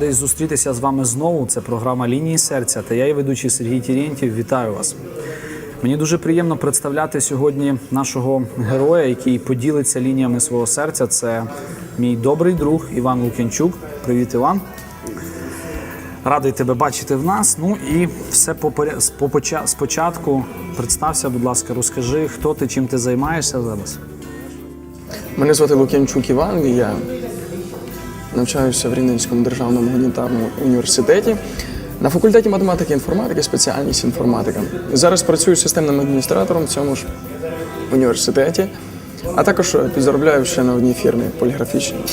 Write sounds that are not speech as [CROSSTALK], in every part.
Радий зустрітися з вами знову. Це програма Лінії серця. Та я і ведучий Сергій Тірєнтів. Вітаю вас. Мені дуже приємно представляти сьогодні нашого героя, який поділиться лініями свого серця. Це мій добрий друг Іван Лук'янчук. Привіт, Іван. Радий тебе бачити в нас. Ну і все по спочатку. Представся, будь ласка, розкажи, хто ти, чим ти займаєшся зараз. Мене звати Лук'янчук Іван, я навчаюся в Рівненському державному гуманітарному університеті на факультеті математики і інформатики, спеціальність інформатика. Зараз працюю системним адміністратором в цьому ж університеті, а також підзаробляю ще на одній фірмі поліграфічній.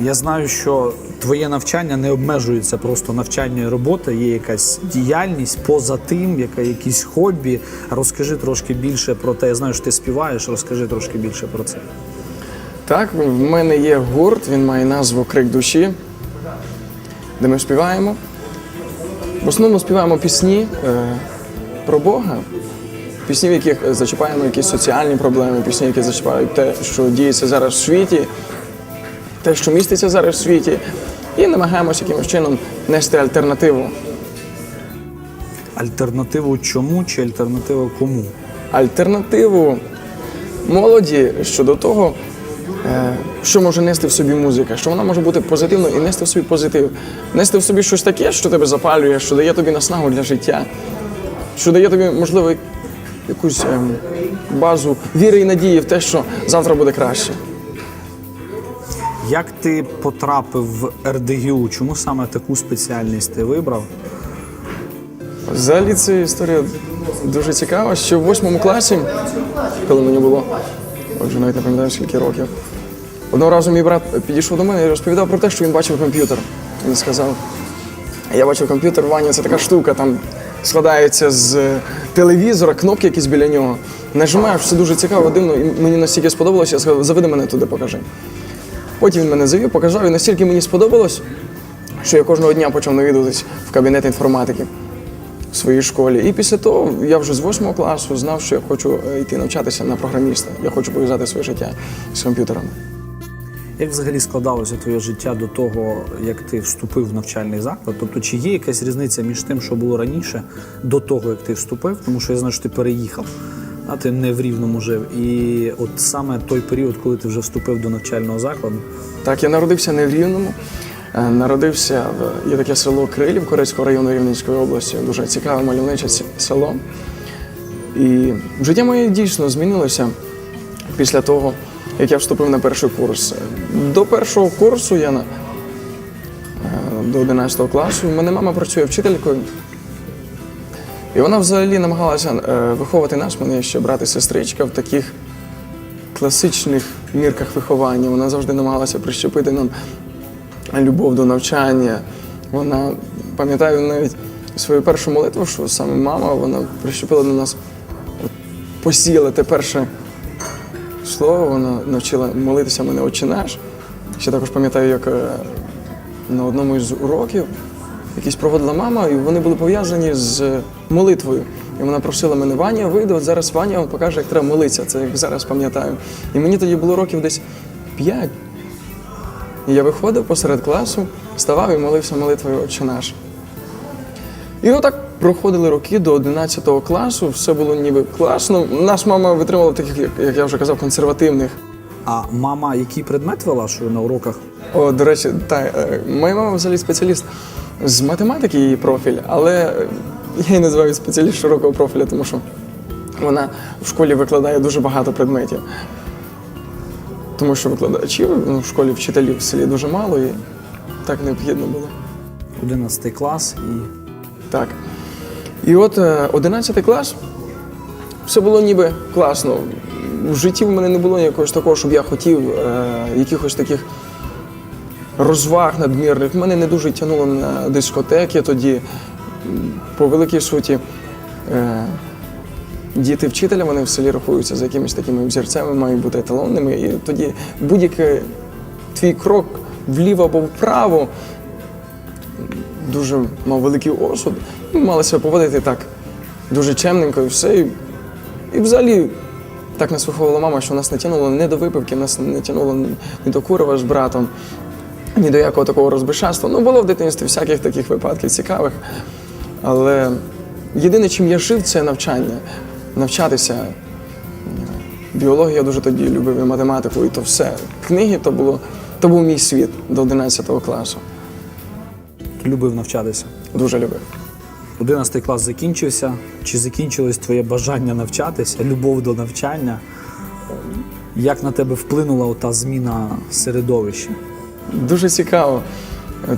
Я знаю, що твоє навчання не обмежується просто навчанням і роботою, є якась діяльність поза тим, яка якісь хобі. Розкажи трошки більше про те. Я знаю, що ти співаєш, розкажи трошки більше про це. Так, в мене є гурт, він має назву Крик душі, де ми співаємо. В основному співаємо пісні е, про Бога, пісні, в яких зачіпаємо якісь соціальні проблеми, пісні, які зачіпають те, що діється зараз в світі, те, що міститься зараз в світі, і намагаємося якимось чином нести альтернативу. Альтернативу чому чи альтернативу кому? альтернативу молоді щодо того, що може нести в собі музика, що вона може бути позитивною і нести в собі позитив, нести в собі щось таке, що тебе запалює, що дає тобі наснагу для життя, що дає тобі, можливо, якусь ем, базу віри і надії в те, що завтра буде краще. Як ти потрапив в РДГУ? Чому саме таку спеціальність ти вибрав? Взагалі ця історія дуже цікава. Ще в восьмому класі, коли мені було, вже навіть не пам'ятаю скільки років, одного разу мій брат підійшов до мене і розповідав про те, що він бачив комп'ютер. Він сказав: я бачив комп'ютер, Ваня, це така штука, там складається з телевізора, кнопки якісь біля нього. Нажимаєш, все дуже цікаво, дивно, і мені настільки сподобалося, я сказав, заведи мене туди, покажи. Потім він мене завів, показав, і настільки мені сподобалось, що я кожного дня почав навідуватись в кабінет інформатики в своїй школі. І після того я вже з восьмого класу знав, що я хочу е, йти навчатися на програміста. Я хочу пов'язати своє життя з комп'ютерами. Як взагалі складалося твоє життя до того, як ти вступив в навчальний заклад? Тобто, чи є якась різниця між тим, що було раніше, до того, як ти вступив? Тому що я знаю, що ти переїхав, а ти не в рівному жив. І от саме той період, коли ти вже вступив до навчального закладу, Так, я народився не в Рівному. Е, Народився є таке село Крилів Корецького району Рівненської області. Дуже цікаве мальовниче село. І життя моє дійсно змінилося після того, як я вступив на перший курс. До першого курсу я на, е, до 11 класу. У мене мама працює вчителькою. І вона взагалі намагалася е, виховувати нас, мене ще брат і сестричка в таких класичних мірках виховання. Вона завжди намагалася прищепити нам любов до навчання. Вона, пам'ятаю навіть свою першу молитву, що саме мама вона прищепила до нас, посіяла те перше слово, вона навчила молитися мене «Отче наш. Ще також пам'ятаю, як е, на одному із уроків якийсь проводила мама, і вони були пов'язані з молитвою. І вона просила мене, Ваня, вийде, от зараз Ваня вам покаже, як треба молитися. Це як зараз пам'ятаю. І мені тоді було років десь п'ять. І я виходив посеред класу, ставав і молився молитвою Отче наш. І отак проходили роки до 11 класу, все було ніби класно. Нас мама витримала таких, як- я вже казав, консервативних. а мама який предмет вела, що на уроках? О, до речі, та, е, моя мама взагалі спеціаліст з математики її профіль, але я її називаю спеціаліст широкого профіля, тому що вона в школі викладає дуже багато предметів. Тому що викладачів ну, в школі вчителів в селі дуже мало і так необхідно було. 11 клас і Так. І от е, 11 клас, все було ніби класно. В житті в мене не було якогось такого, щоб я хотів е, якихось таких розваг надмірних. Мене не дуже тягнуло на дискотеки тоді. По великій суті, е, діти вчителя вони в селі рахуються за якимись такими взірцями, мають бути еталонними. І тоді будь-який твій крок вліво або вправо дуже мав великий осуд. І мали себе поводити так дуже чемненько і все. І, і взагалі так нас виховувала мама, що нас не тянуло не до випивки, нас не тянуло ні до курива з братом. ні до якого такого розбишацтва. Ну, було в дитинстві всяких таких випадків цікавих. Але єдине, чим я жив, це навчання. Навчатися. Біологію я дуже тоді любив і математику, і то все. Книги то було, то був мій світ до 11 класу. Любив навчатися. Дуже любив. 11 клас закінчився. Чи закінчилось твоє бажання навчатися, любов до навчання? Як на тебе вплинула ота зміна середовища? Дуже цікаво,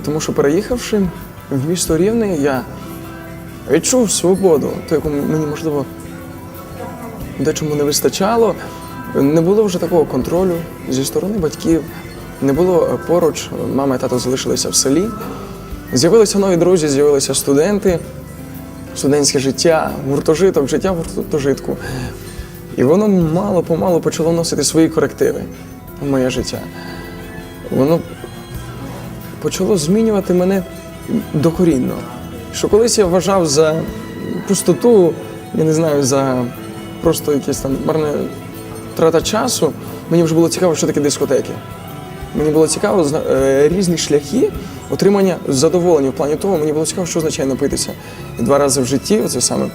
тому що переїхавши в місто Рівне, я відчув свободу, ту, яку мені можливо дечому не вистачало. Не було вже такого контролю зі сторони батьків, не було е, поруч. Мама і тато залишилися в селі. З'явилися нові друзі, з'явилися студенти, студентське життя, гуртожиток, життя в гуртожитку. І воно мало помалу почало вносити свої корективи в моє життя. Воно почало змінювати мене докорінно. Що колись я вважав за пустоту, я не знаю, за просто якесь там марне трата часу, мені вже було цікаво, що таке дискотеки. Мені було цікаво е, різні шляхи отримання задоволення в плані того, мені було цікаво, що означає напитися. І два рази в житті, оце саме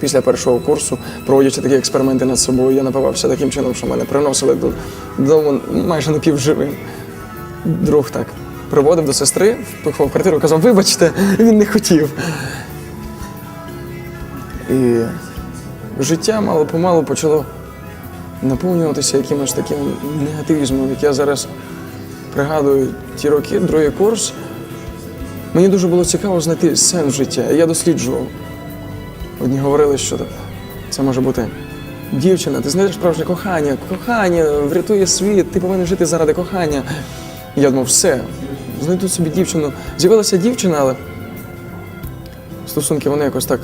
після першого курсу, проводячи такі експерименти над собою, я напивався таким чином, що мене приносили додому майже напівживим. Друг так приводив до сестри, впихав в квартиру, казав, вибачте, він не хотів. І життя мало помалу почало наповнюватися якимось таким негативізмом, як я зараз пригадую ті роки, другий курс. Мені дуже було цікаво знайти сенс життя. Я досліджував. Одні говорили, що це може бути дівчина, ти знайдеш справжнє кохання, кохання врятує світ, ти повинен жити заради кохання. Я думав, все, знайду собі дівчину. З'явилася дівчина, але стосунки вони якось так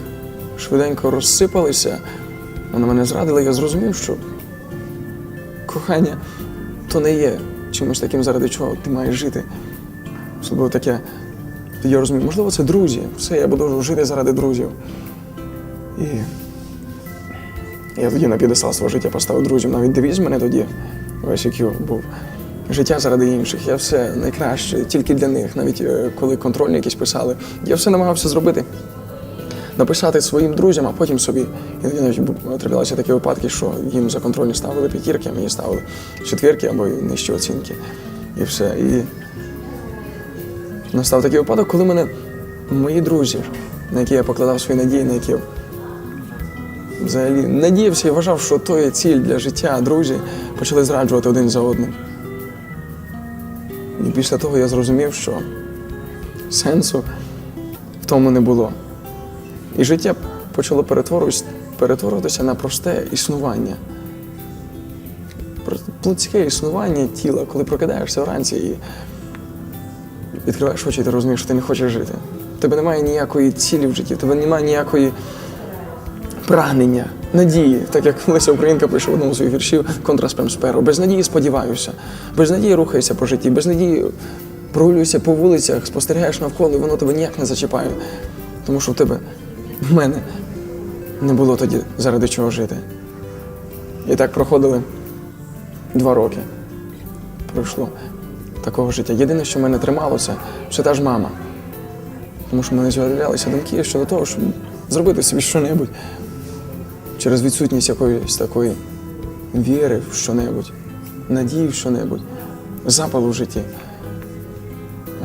швиденько розсипалися. Вона мене зрадила, я зрозумів, що кохання то не є чимось таким, заради чого ти маєш жити. Особливо таке. Тоді я розумію, можливо, це друзі. Все, я буду жити заради друзів. І я тоді на підестал свого життя поставив друзів. Навіть девіз мене тоді, весь IQ був. Життя заради інших. Я все найкраще, тільки для них. Навіть е, коли контрольні якісь писали, я все намагався зробити. Написати своїм друзям, а потім собі. Іноді траплялися такі випадки, що їм за контрольні ставили п'ятірки, а мені ставили четвірки або нижчі оцінки. І все. І настав такий випадок, коли мене мої друзі, на які я покладав свої надії, на які я взагалі надіявся і вважав, що то є ціль для життя, друзі, почали зраджувати один за одним. І після того я зрозумів, що сенсу в тому не було. І життя почало перетворюватися на просте існування. Плотське існування тіла, коли прокидаєшся вранці і відкриваєш очі, ти розумієш, що ти не хочеш жити. Тебе немає ніякої цілі в житті, тебе немає ніякої прагнення, надії, так як Леся Українка пише в одному з своїх віршів контраспем сперу. Без надії сподіваюся, без надії рухаєшся по житті, без надії прогулюєшся по вулицях, спостерігаєш навколо, і воно тебе ніяк не зачіпає. Тому що в тебе, в мене, не було тоді заради чого жити. І так проходили два роки. Пройшло такого життя. Єдине, що мене тримало, це та ж мама. Тому що мене з'являлися думки щодо того, щоб зробити собі що-небудь через відсутність якоїсь такої віри в що-небудь, надії в що-небудь, запалу в житті.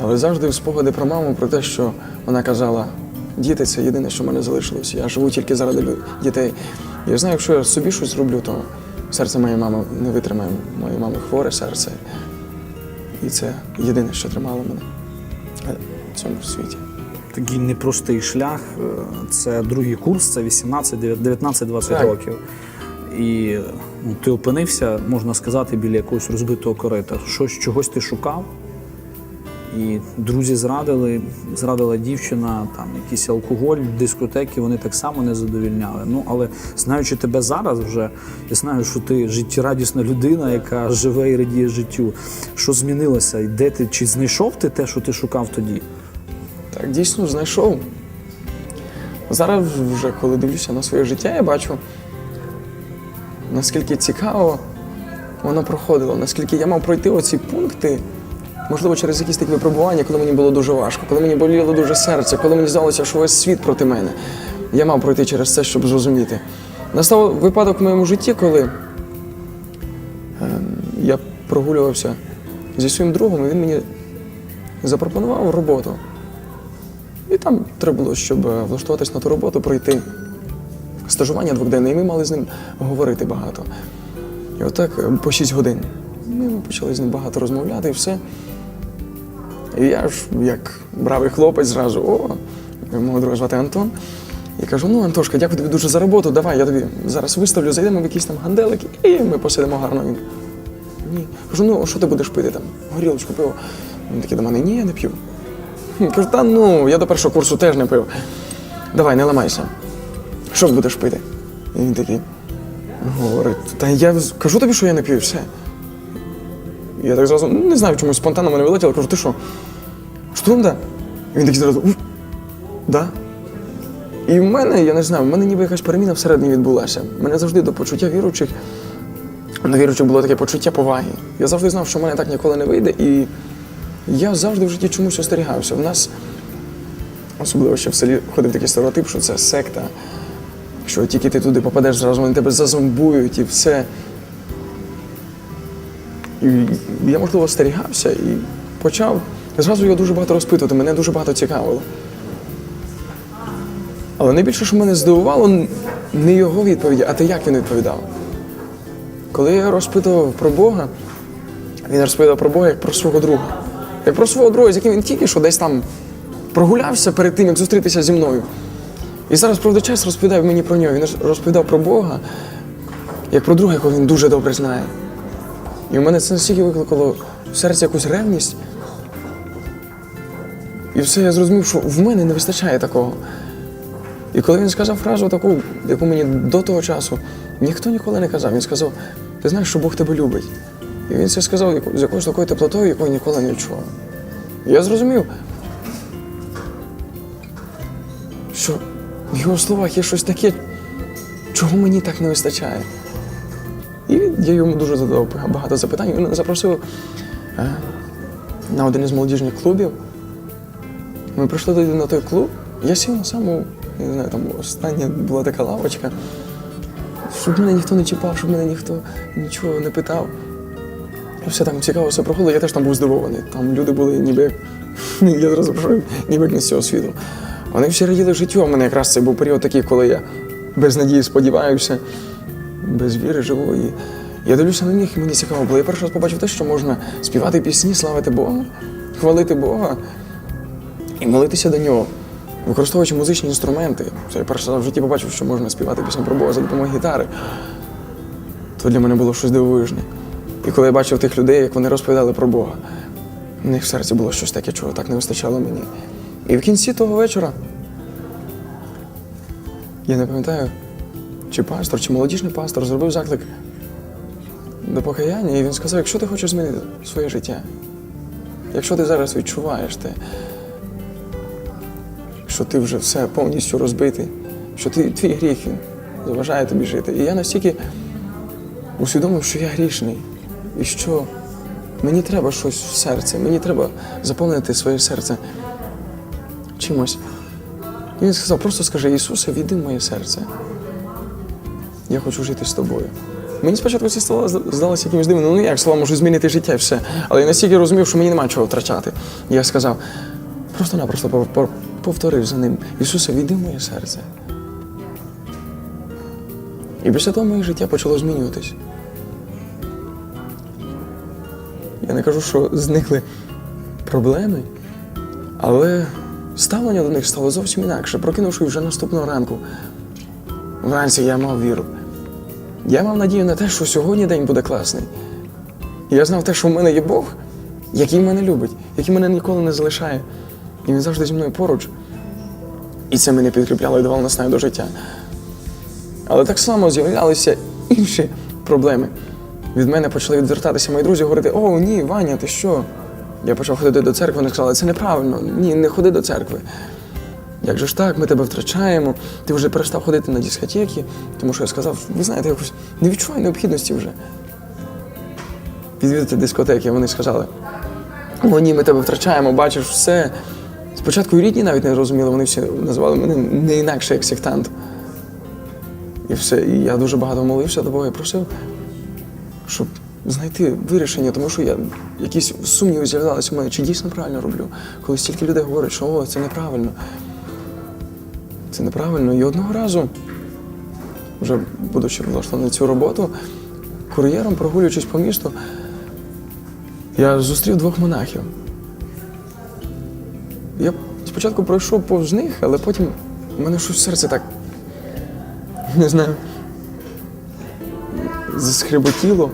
Але завжди в спогади про маму, про те, що вона казала, діти це єдине, що в мене залишилось. Я живу тільки заради дітей. Я знаю, якщо я собі щось зроблю, то серце моєї мами не витримає. Моєї мами хворе серце. І це єдине, що тримало мене в цьому світі. Такий непростий шлях. Е, Це другий курс, це 18, 19-20 років. І ну, ти опинився, можна сказати, біля якогось розбитого корита. Щось чогось ти шукав. І друзі зрадили, зрадила дівчина, там якийсь алкоголь, дискотеки, вони так само не задовільняли. Ну, але знаючи тебе зараз вже, я знаю, що ти життєрадісна людина, яка живе і радіє життю. Що змінилося? І де ти? Чи знайшов ти те, що ти шукав тоді? Так, дійсно знайшов. Зараз, вже коли дивлюся на своє життя, я бачу, наскільки цікаво воно проходило, наскільки я мав пройти оці пункти можливо, через якісь такі випробування, коли мені було дуже важко, коли мені боліло дуже серце, коли мені здалося, що весь світ проти мене. Я мав пройти через це, щоб зрозуміти. Настав випадок в моєму житті, коли ем, я прогулювався зі своїм другом, і він мені запропонував роботу. І там треба було, щоб е, влаштуватись на ту роботу, пройти стажування двохденне, і ми мали з ним говорити багато. І отак е, по 6 годин. Ми почали з ним багато розмовляти і все. І я ж, як бравий хлопець, зразу, о, мого друга звати Антон. І кажу: ну, Антошка, дякую тобі дуже за роботу. Давай, я тобі зараз виставлю, зайдемо в якісь там ганделики, і ми посидимо гарно. Ні. Кажу, ну що ти будеш пити там? Горілочку, пиво. Він такий до мене, ні, я не п'ю. Кажу, та ну, я до першого курсу теж не пив. Давай, не ламайся. Що ж будеш пити? І він такий говорить, та я кажу тобі, що я не п'ю, все. Я так зразу, не знаю, чомусь спонтанно мене вилетіло, кажу, ти що? Штунда? І він такий зразу, да. І в мене, я не знаю, в мене ніби якась переміна всередині відбулася. Мене завжди до почуття віруючих, до віруючих було таке почуття поваги. Я завжди знав, що в мене так ніколи не вийде, і я завжди в житті чомусь остерігався. В нас, особливо ще в селі, ходив такий стереотип, що це секта, що тільки ти туди попадеш, зразу вони тебе зазомбують і все. І я, можливо, остерігався і почав. Зразу його дуже багато розпитувати, мене дуже багато цікавило. Але найбільше, що мене здивувало, не його відповіді, а те, як він відповідав. Коли я розпитував про Бога, він розповідав про Бога як про свого друга. Як про свого друга, з яким він тільки що десь там прогулявся перед тим, як зустрітися зі мною. І зараз проведе час розповідає мені про нього. Він розповідав про Бога, як про друга, якого він дуже добре знає. І в мене це настільки викликало в серці якусь ревність. І все, я зрозумів, що в мене не вистачає такого. І коли він сказав фразу таку, яку мені до того часу ніхто ніколи не казав, він сказав: ти знаєш, що Бог тебе любить. І він це сказав з якоюсь такою теплотою, якої ніколи не відчував. Я зрозумів, що в його словах є щось таке, чого мені так не вистачає. І я йому дуже задав багато запитань. Він запросив е, на один із молодіжних клубів. Ми прийшли тоді на той клуб. Я сів на саму, не знаю, там остання була така лавочка, щоб мене ніхто не чіпав, щоб мене ніхто нічого не питав. Все там цікаво все проходило, я теж там був здивований. Там люди були ніби. [LAUGHS] Я зразу прийшов, ніби не з цього світу. Вони всі раділи життю, а в мене якраз це був період такий, коли я без надії сподіваюся, без віри живу. І я дивлюся на них, і мені цікаво було. Я перший раз побачив те, що можна співати пісні, славити Бога, хвалити Бога і молитися до нього, використовуючи музичні інструменти. Це я перший раз в житті побачив, що можна співати пісню про Бога за допомогою гітари. То для мене було щось дивовижне. І коли я бачив тих людей, як вони розповідали про Бога, в них в серці було щось таке, чого так не вистачало мені. І в кінці того вечора, я не пам'ятаю, чи пастор, чи молодіжний пастор зробив заклик до покаяння, і він сказав: якщо ти хочеш змінити своє життя, якщо ти зараз відчуваєш те, що ти вже все повністю розбитий, що ти, твій гріх він заважає тобі жити. І я настільки усвідомив, що я грішний, і що мені треба щось в серці, мені треба заповнити своє серце чимось. І він сказав, просто скажи, Ісусе, війди в моє серце. Я хочу жити з тобою. Мені спочатку ці слова зда- здалися якимось дивним. Ну як слова можуть змінити життя і все. Але я настільки розумів, що мені немає чого втрачати. Я сказав, просто-напросто повторив за ним: Ісусе, війди моє серце. І після того моє життя почало змінюватись. Я не кажу, що зникли проблеми, але ставлення до них стало зовсім інакше. Прокинувши вже наступного ранку. Вранці я мав віру. Я мав надію на те, що сьогодні день буде класний. Я знав те, що в мене є Бог, який мене любить, який мене ніколи не залишає. І він завжди зі мною поруч. І це мене підкріпляло і давало наснаю до життя. Але так само з'являлися інші проблеми. Від мене почали відвертатися мої друзі, говорити: О, ні, Ваня, ти що? Я почав ходити до церкви, вони сказали, це неправильно, ні, не ходи до церкви. Як же ж так, ми тебе втрачаємо, ти вже перестав ходити на дискотеки, тому що я сказав, ви знаєте, якось не відчуваю необхідності вже. Відвідати дискотеки, вони сказали. О, ні, ми тебе втрачаємо, бачиш все. Спочатку рідні навіть не розуміли, вони всі називали мене не інакше як сектант. І все. І я дуже багато молився до Бога і просив, щоб знайти вирішення, тому що я якісь сумніви з'являлися в мене, чи дійсно правильно роблю, коли стільки людей говорять, що о, це неправильно. Це неправильно. І одного разу, вже будучи влаштований на цю роботу, кур'єром, прогулюючись по місту, я зустрів двох монахів. Спочатку пройшов повз них, але потім в мене щось серце так. Не знаю. Заскриботіло.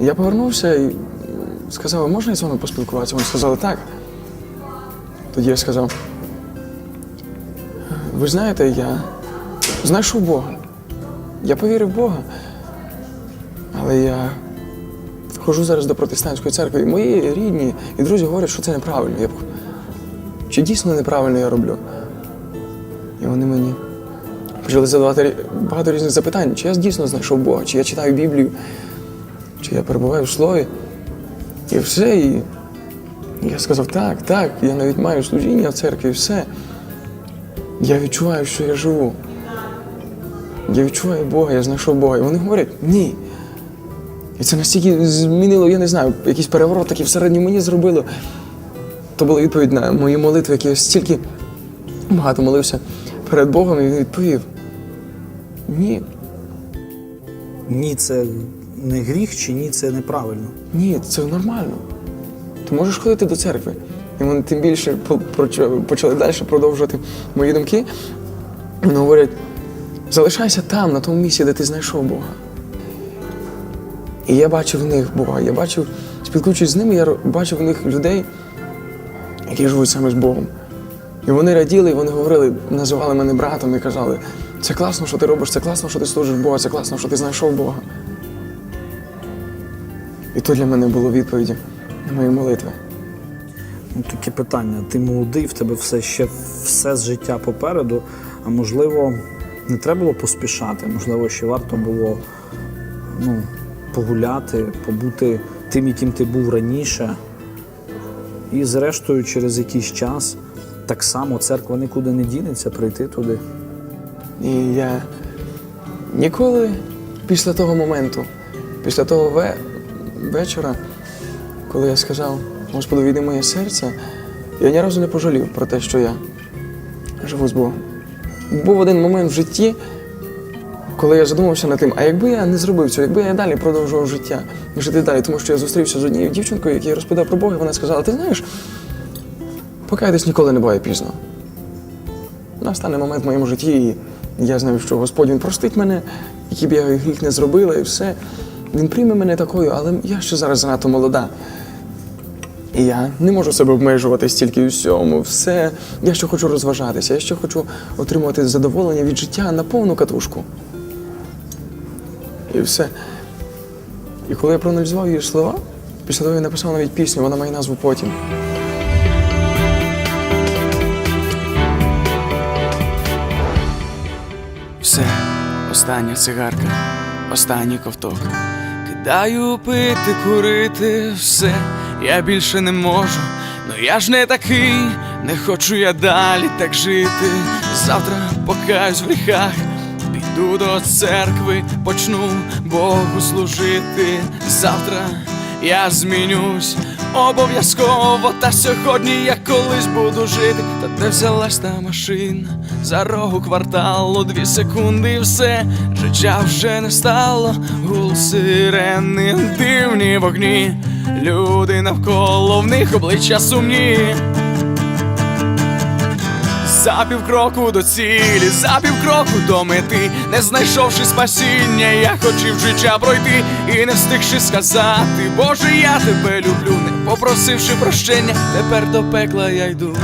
Я повернувся і сказав, можна я з вами поспілкуватися? Вони сказали так. Тоді я сказав. Ви знаєте, я знайшов Бога. Я повірив в Бога. Але я ходжу зараз до протестантської церкви. І мої рідні і друзі говорять, що це неправильно. Я Чи дійсно неправильно я роблю? І вони мені почали задавати багато різних запитань, чи я дійсно знайшов Бога, чи я читаю Біблію, чи я перебуваю в слові. І все. І я сказав, так, так, я навіть маю служіння в церкві, і все. Я відчуваю, що я живу. Я відчуваю Бога, я знайшов Бога. І вони говорять, ні. І це настільки змінило, я не знаю, якийсь переворот такий всередині мені зробило. То була відповідь на мої молитви, які я стільки багато молився перед Богом, і він відповів. Ні, Ні, це не гріх, чи ні, це неправильно. ні, це нормально. Ти можеш ходити до церкви. І вони тим більше почали далі продовжувати мої думки. Вони говорять, залишайся там, на тому місці, де ти знайшов Бога. І я бачив в них Бога. Я бачив, спілкуючись з ними, я бачив в них людей, які живуть саме з Богом. І вони раділи, і вони говорили, називали мене братом і казали, це класно, що ти робиш, це класно, що ти служиш Бога, це класно, що ти знайшов Бога. І то для мене було відповіді на мої молитви. Ну, таке питання. Ти молодий, в тебе все ще все з життя попереду. А можливо, не треба було поспішати, можливо, ще варто було ну, погуляти, побути тим, яким ти був раніше. І зрештою, через якийсь час так само церква нікуди не дінеться, прийти туди. І я ніколи після того моменту, після того ве- вечора, коли я сказав, Господи, війди моє серце, я ні разу не пожалів про те, що я живу з Богом. Був один момент в житті, коли я задумався над тим, а якби я не зробив цього, якби я далі продовжував життя, жити далі, тому що я зустрівся з однією дівчинкою, якій розповідав про Бога, і вона сказала: ти знаєш, покаятись ніколи не буває пізно. Настане момент в моєму житті, і я знаю, що Господь Він простить мене, який б я гріх не зробила, і все. Він прийме мене такою, але я ще зараз занадто молода. І я не можу себе обмежувати стільки всьому. Все. Я ще хочу розважатися, я ще хочу отримувати задоволення від життя на повну катушку. І все. І коли я проаналізував її слова, після того я написав навіть пісню, вона має назву потім. Все, остання цигарка, останній ковток. Кидаю пити, курити, все, я більше не можу. Ну я ж не такий, не хочу я далі так жити. Завтра покаюсь в гріхах, піду до церкви, почну Богу служити. Завтра я змінюсь обов'язково, та сьогодні я колись буду жити. Та де взялась та машина за рогу кварталу, дві секунди, і все життя вже не стало. Гул сирени, дивні вогні, люди навколо в них обличчя сумні. За півкроку до цілі, за півкроку до мети, не знайшовши спасіння, я хотів життя пройти і не встигши сказати, Боже, я тебе люблю, не попросивши прощення, тепер до пекла я йду.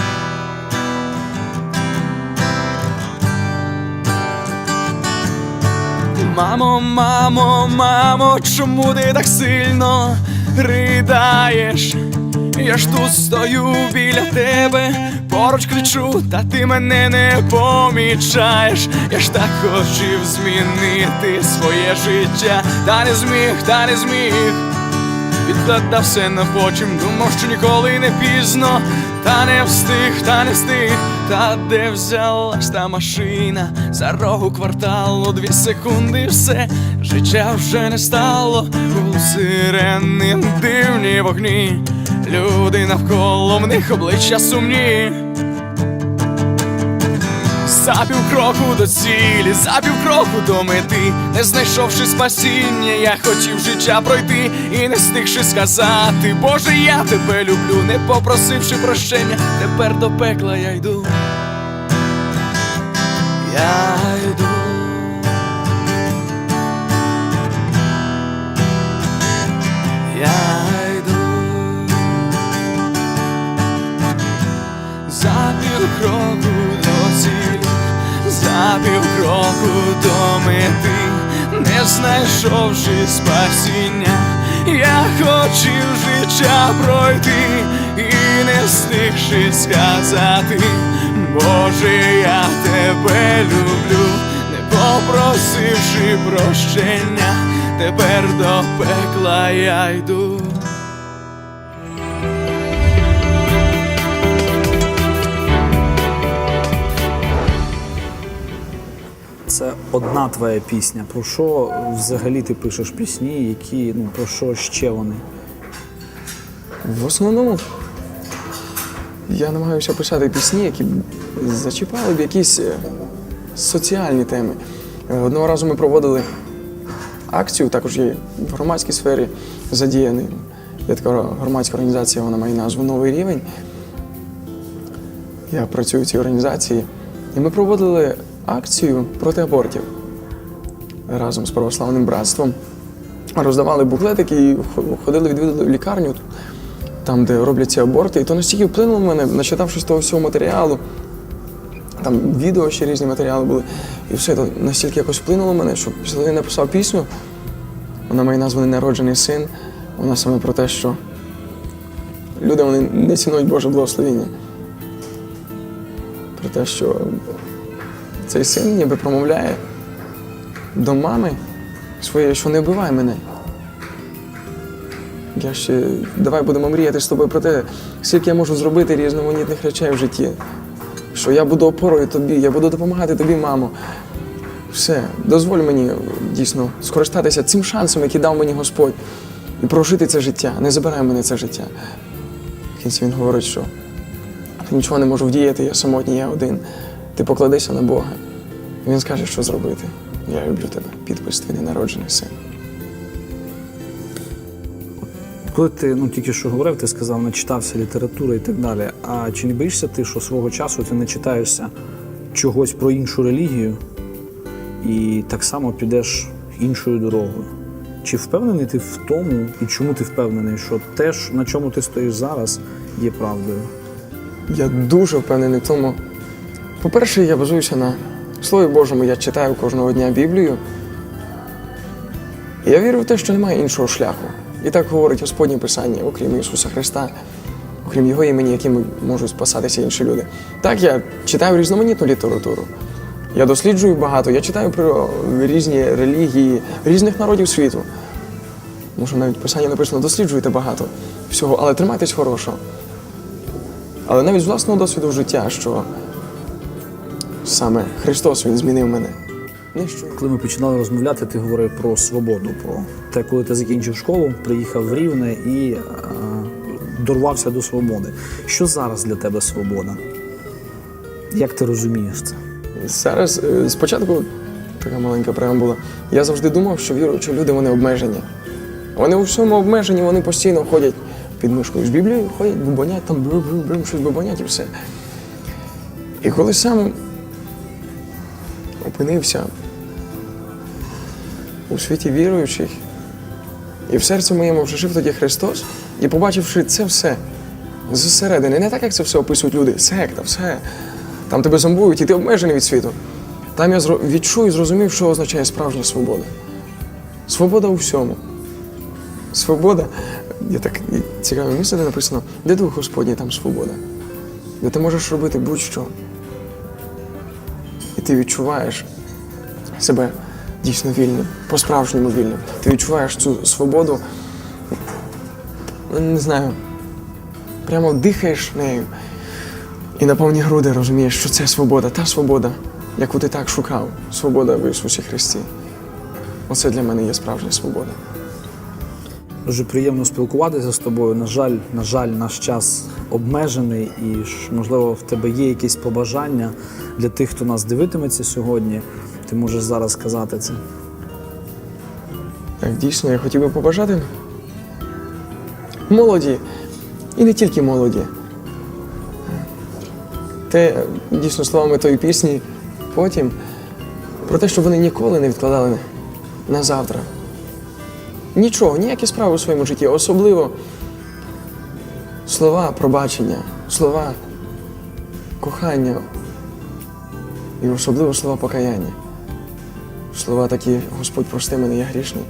Мамо, мамо, мамо, чому ти так сильно ридаєш? Я ж тут стою біля тебе, поруч кричу, та ти мене не помічаєш. Я ж так хотів змінити своє життя, та не зміг, та не зміг. Від відкладав все на потім, думав, що ніколи не пізно, та не встиг, та не встиг, та де взялась та машина? За рогу кварталу, дві секунди, все. Життя вже не стало, у сирени дивні вогні, люди навколо в них обличчя сумні. За півкроку до цілі, за півкроку до мети, не знайшовши спасіння, я хотів життя пройти і не встигши сказати, Боже, я тебе люблю, не попросивши прощення, тепер до пекла я йду. Я йду. Я півкроку до мети, не знайшовши спасіння, я хотів життя пройти і не встигши сказати, Боже, я тебе люблю, не попросивши прощення, тепер до пекла я йду. Це одна твоя пісня. Про що взагалі ти пишеш пісні, які ну про що ще вони? В основному я намагаюся писати пісні, які зачіпали б якісь е, соціальні теми. Одного разу ми проводили акцію, також є в громадській сфері задіяний. Є така громадська організація, вона має назву Новий рівень. Я працюю в цій організації. І ми проводили акцію проти абортів разом з православним братством. Роздавали буклетики і ходили, відвідали лікарню, там, де робляться аборти. І то настільки вплинуло в мене, начитавшись того всього матеріалу. Там відео ще різні матеріали були. І все то настільки якось вплинуло в мене, що після того я написав пісню. Вона має назву Ненароджений син. Вона саме про те, що люди вони не цінують Боже благословіння. Про те, що цей син ніби промовляє до мами своєї, що не вбивай мене. Я ще давай будемо мріяти з тобою про те, скільки я можу зробити різноманітних речей в житті. Що я буду опорою тобі, я буду допомагати тобі, мамо. Все, дозволь мені дійсно скористатися цим шансом, який дав мені Господь, і прожити це життя. Не забирай мене це життя. В кінці він говорить, що нічого не можу вдіяти, я самотній, я один. Ти покладися на Бога. Він скаже, що зробити. Я люблю тебе. Підпис твій ненароджений син. Коли ти ну тільки що говорив, ти сказав, не читався літератури і так далі. А чи не боїшся ти, що свого часу ти не читаєшся чогось про іншу релігію і так само підеш іншою дорогою? Чи впевнений ти в тому, і чому ти впевнений, що те, на чому ти стоїш зараз, є правдою? Я дуже впевнений в тому. По-перше, я базуюся на Слові Божому, я читаю кожного дня Біблію. Я вірю в те, що немає іншого шляху. І так говорить Господнє Писання, окрім Ісуса Христа, окрім Його імені, якими можуть спасатися інші люди. Так, я читаю різноманітну літературу. Я досліджую багато, я читаю про різні релігії різних народів світу. Може, навіть в писанні написано, досліджуйте багато всього, але тримайтесь хорошого. Але навіть з власного досвіду життя, що саме Христос Він змінив мене. Не Коли ми починали розмовляти, ти говорив про свободу, про те, коли ти закінчив школу, приїхав в Рівне і е, дорвався до свободи. Що зараз для тебе свобода? Як ти розумієш це? зараз е, спочатку така маленька преамбула. Я завжди думав, що віруючі люди вони обмежені. Вони у всьому обмежені, вони постійно ходять під мишкою з Біблією, ходять, бубонять, там брим-брим-брим, щось бубонять і все. І коли сам опинився у світі віруючих, і в серці моєму вже жив тоді Христос, і побачивши це все зсередини, не так, як це все описують люди, секта, все. Там тебе зомбують, і ти обмежений від світу. Там я відчув і зрозумів, що означає справжня свобода. Свобода у всьому. Свобода, є так цікаве місце, де написано, де дух Господній, там свобода. Де ти можеш робити будь-що. І ти відчуваєш себе дійсно вільним, по-справжньому вільним. Ти відчуваєш цю свободу не знаю, прямо дихаєш нею і на повні груди розумієш, що це свобода, та свобода, яку ти так шукав. Свобода в Ісусі Христі. Оце для мене є справжня свобода. Дуже приємно спілкуватися з тобою. На жаль, на жаль, наш час обмежений, і можливо, в тебе є якісь побажання для тих, хто нас дивитиметься сьогодні. Ти можеш зараз сказати це. Дійсно, я хотів би побажати молоді, і не тільки молоді. Те, дійсно, словами тої пісні потім про те, що вони ніколи не відкладали на завтра. Нічого, ніякі справи у своєму житті, особливо слова пробачення, слова кохання і особливо слова покаяння. Слова такі, Господь, прости мене, я грішний.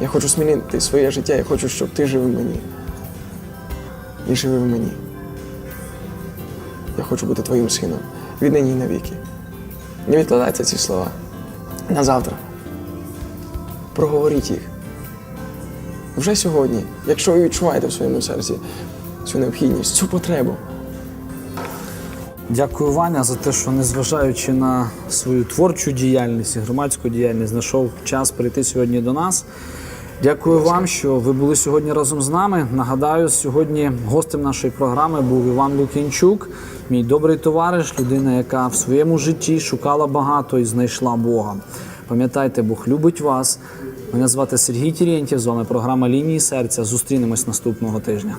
Я хочу змінити своє життя, я хочу, щоб ти жив в мені. І живи в мені. Я хочу бути твоїм сином віднині і навіки. Не відкладайте ці слова на завтра. Проговоріть їх. Вже сьогодні, якщо ви відчуваєте в своєму серці цю необхідність, цю потребу. Дякую, Ваня, за те, що незважаючи на свою творчу діяльність і громадську діяльність, знайшов час прийти сьогодні до нас. Дякую вам, що ви були сьогодні разом з нами. Нагадаю, сьогодні гостем нашої програми був Іван Лукінчук, мій добрий товариш, людина, яка в своєму житті шукала багато і знайшла Бога. Пам'ятайте, Бог любить вас. Мене звати Сергій Тірєнтєв. З вами програма Лінії серця. Зустрінемось наступного тижня.